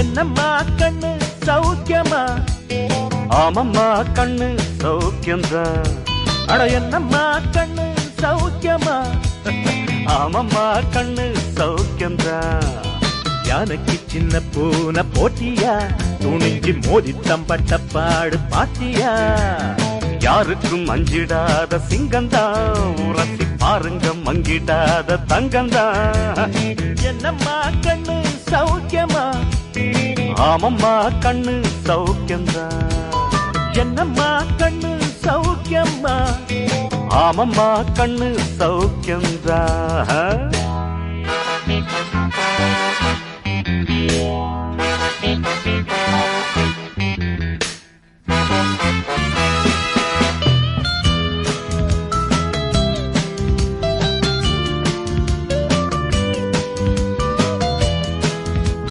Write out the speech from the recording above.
கண்ணம்மா கண்ணு சௌக்கியமா? ஆமம்மா கண்ணு சௌக்கியம்தான். அட என்னம்மா கண்ணு சௌக்கியமா? ஆமம்மா கண்ணு சௌக்கியம்தான். யானைக்கு சின்ன பூனை போட்டியா? துணிஞ்சு மோதி தம்பட்ட பாடு பாத்தியா? யாருக்கும் அஞ்சிடாத சிங்கம்தான். உரசி பாருங்க மங்கிடாத தங்கம்தான். என்னம்மா கண்ணு சௌக்கியமா? ஆமம்மா கண்ணு சௌக்கியம்தான் என்னம்மா கண்ணு சௌக்கியம்மா ஆமம்மா கண்ணு சௌக்கியம்தான் Thank you.